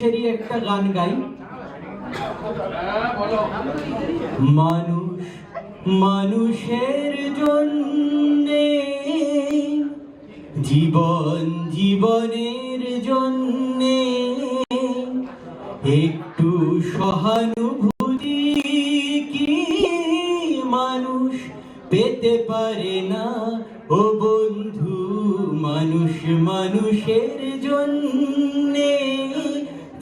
একটা গান গাই। মানুষ, মানুষের জন্যে, জীবন জীবনের জন্যে, একটু সহানুভূতি কি মানুষ পেতে পারে না? ও বন্ধু, মানুষ মানুষের জন্যে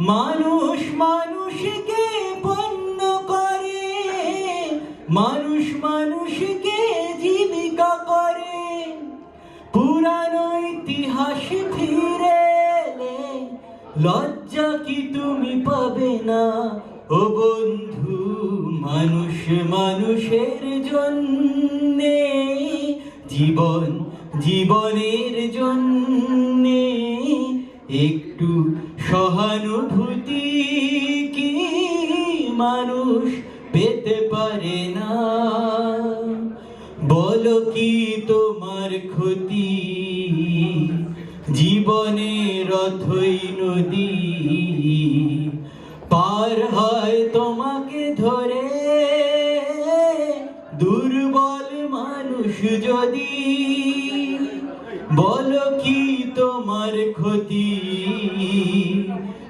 মানুষ মানুষকে পণ্য করে, মানুষ মানুষকে জীবিকা করে। পুরানো ইতিহাস ফিরে লজ্জা কি তুমি পাবে না? ও বন্ধু, মানুষ মানুষের জন্যে, জীবন জীবনের জন্যে একটু সহানুভূতি কি মানুষ পেতে পারে না? বলো কি তোমার ক্ষতি? জীবনের রথই নদী পার হয় তোমাকে ধরে। দুর্বল মানুষ যদি বলো কি তোমার ক্ষতি?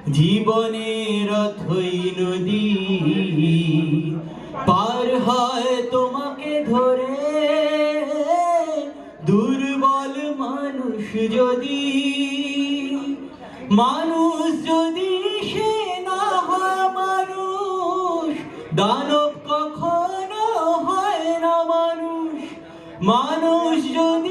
জীবনের অথই নদী পার হয় তোমাকে ধরে। দুর্বল মানুষ যদি মানুষ যদি সে না মানুষ, দানব কখনো হয় না মানুষ। মানুষ যদি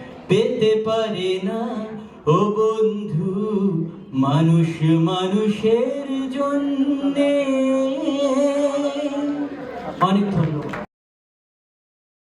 পেতে পারে না। ও বন্ধু মানুষ মানুষের জন্যে। অনেক ধন্যবাদ।